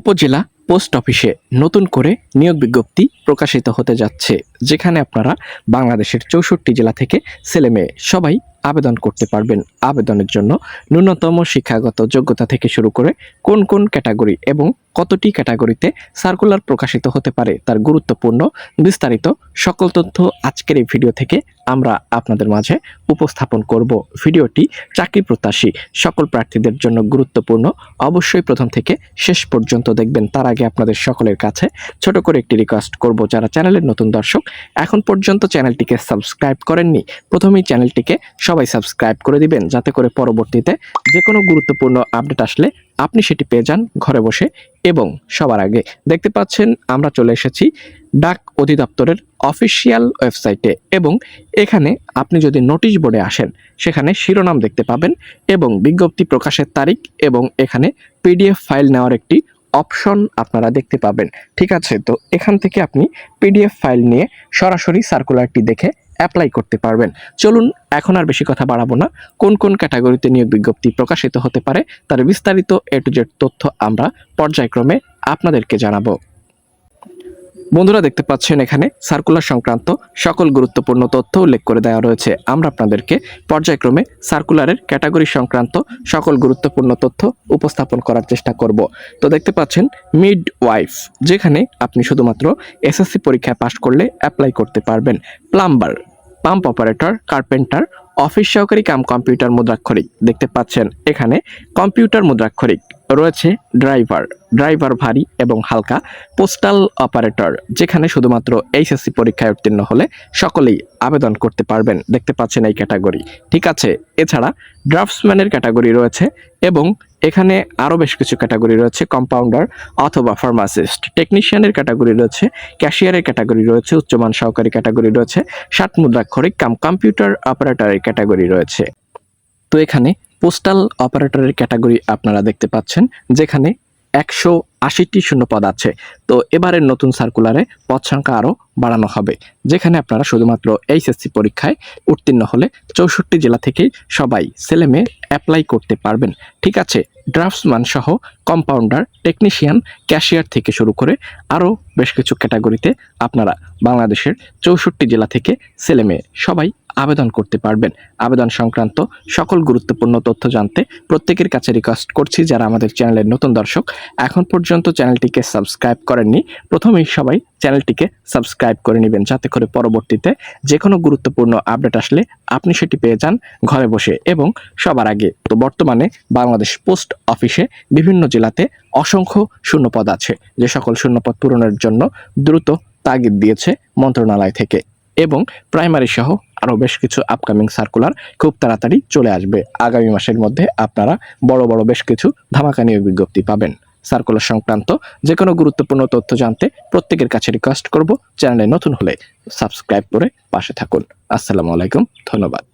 উপজেলা পোস্ট অফিসে নতুন করে নিয়োগ বিজ্ঞপ্তি প্রকাশিত হতে যাচ্ছে, যেখানে আপনারা বাংলাদেশের চৌষট্টি জেলা থেকে ছেলেমেয়ে সবাই আবেদন করতে পারবেন। আবেদনের জন্য ন্যূনতম শিক্ষাগত যোগ্যতা থেকে শুরু করে কোন কোন ক্যাটাগরি এবং কতটি ক্যাটাগরিতে সার্কুলার প্রকাশিত হতে পারে তার গুরুত্বপূর্ণ বিস্তারিত সকল তথ্য আজকের এই ভিডিও থেকে আমরা আপনাদের মাঝে উপস্থাপন করব। ভিডিওটি চাকরি প্রত্যাশী সকল প্রার্থীদের জন্য গুরুত্বপূর্ণ। অবশ্যই প্রথম থেকে শেষ পর্যন্ত দেখবেন, তার আগে আপনাদের সকলের কাছে ছোট করে একটি রিকোয়েস্ট করব যারা চ্যানেলের নতুন দর্শক। এখন পর্যন্ত চ্যানেলটিকে সাবস্ক্রাইব করেননি, প্রথমেই চ্যানেলটিকে সবাই সাবস্ক্রাইব করে দিবেন, যাতে করে পরবর্তীতে যে কোনো গুরুত্বপূর্ণ আপডেট আসলে আপনি সেটি পেয়ে যান ঘরে বসে এবং সবার আগে। দেখতে পাচ্ছেন, আমরা চলে এসেছি ডাক অধিদপ্তরের অফিসিয়াল ওয়েবসাইটে এবং এখানে আপনি যদি নোটিশ বোর্ডে আসেন, সেখানে শিরোনাম দেখতে পাবেন এবং বিজ্ঞপ্তি প্রকাশের তারিখ এবং এখানে পিডিএফ ফাইল নেওয়ার একটি অপশন আপনারা দেখতে পাবেন। ঠিক আছে, তো এখান থেকে আপনি পিডিএফ ফাইল নিয়ে সরাসরি সার্কুলারটি দেখে অ্যাপ্লাই করতে পারবেন। চলুন, এখন আর বেশি কথা বাড়াবো না। কোন কোন ক্যাটাগরিতে নিয়োগ বিজ্ঞপ্তি প্রকাশিত হতে পারে, তার বিস্তারিত এ টু জেড তথ্য আমরা পর্যায়ক্রমে আপনাদেরকে জানাব। বন্ধুরা, দেখতে পাচ্ছেন এখানে সার্কুলার সংক্রান্ত সকল গুরুত্বপূর্ণ তথ্য উল্লেখ করে দেওয়া রয়েছে। আমরা আপনাদেরকে পর্যায়ক্রমে সার্কুলারের ক্যাটাগরি সংক্রান্ত সকল গুরুত্বপূর্ণ তথ্য উপস্থাপন করার চেষ্টা করব। তো দেখতে পাচ্ছেন মিড ওয়াইফ যেখানে আপনি শুধুমাত্র এসএসসি পরীক্ষায় পাশ করলে অ্যাপ্লাই করতে পারবেন। Plumber pump operator carpenter office সহকারী কাম কম্পিউটার মুদ্রাক্ষরিক। দেখতে পাচ্ছেন এখানে কম্পিউটার মুদ্রাক্ষরিক। রয়েছে ড্রাইভার ড্রাইভার ভারী এবং হালকা পোস্টাল অপারেটর, যেখানে শুধুমাত্র এইচএসসি পরীক্ষায় উত্তীর্ণ হলে সকলেই আবেদন করতে পারবেন। দেখতে পাচ্ছেন এই ক্যাটাগরি। ঠিক আছে, এছাড়া ড্রাফটসম্যানের ক্যাটাগরি রয়েছে এবং এখানে আরও বেশ কিছু ক্যাটাগরি রয়েছে, কম্পাউন্ডার অথবা ফার্মাসিস্ট। টেকনিশিয়ানের ক্যাটাগরি রয়েছে, ক্যাশিয়ারের ক্যাটাগরি রয়েছে, উচ্চমান সহকারী ক্যাটাগরি রয়েছে, ষাট মুদ্রাক্ষরিক কাম কম্পিউটার অপারেটরের ক্যাটাগরি রয়েছে। তো এখানে পোস্টাল অপারেটরের ক্যাটাগরি আপনারা দেখতে পাচ্ছেন, যেখানে একশো আশিটি শূন্যপদ আছে। তো এবারের নতুন সার্কুলারে পদ সংখ্যা আরও বাড়ানো হবে, যেখানে আপনারা শুধুমাত্র এইচএসসি পরীক্ষায় উত্তীর্ণ হলে চৌষট্টি জেলা থেকেই সবাই ছেলে মেয়ে অ্যাপ্লাই করতে পারবেন। ঠিক আছে ড্রাফটসম্যান সহ কম্পাউন্ডার টেকনিশিয়ান ক্যাশিয়ার থেকে শুরু করে আরও বেশ কিছু ক্যাটাগরিতে আপনারা বাংলাদেশের চৌষট্টি জেলা থেকে ছেলে মেয়ে সবাই আবেদন করতে পারবেন। আবেদন সংক্রান্ত সকল গুরুত্বপূর্ণ তথ্য জানতে প্রত্যেকের কাছে রিকোয়েস্ট করছি যারা আমাদের চ্যানেলের নতুন দর্শক। এখন পর্যন্ত চ্যানেলটিকে সাবস্ক্রাইব করেননি, প্রথমেই সবাই চ্যানেলটিকে সাবস্ক্রাইব করে নেবেন যাতে করে পরবর্তীতে যে কোনো গুরুত্বপূর্ণ আপডেট আসলে আপনি সেটি পেয়ে যান ঘরে বসে এবং সবার আগে। তো বর্তমানে বাংলাদেশ পোস্ট অফিসে বিভিন্ন জেলাতে অসংখ্য শূন্যপদ আছে, যে সকল শূন্যপদ পূরণের জন্য দ্রুত তাগিদ দিয়েছে মন্ত্রণালয় থেকে এবং প্রাইমারি সহ আরও বেশ কিছু আপকামিং সার্কুলার খুব তাড়াতাড়ি চলে আসবে। আগামী মাসের মধ্যে আপনারা বড় বড় বেশ কিছু ধামাকা নিয়োগ বিজ্ঞপ্তি পাবেন। সার্কুলার সংক্রান্ত যে কোনো গুরুত্বপূর্ণ তথ্য জানতে প্রত্যেকের কাছে রিকোয়েস্ট করব। চ্যানেলে নতুন হলে সাবস্ক্রাইব করে পাশে থাকুন। আসসালামু আলাইকুম, ধন্যবাদ।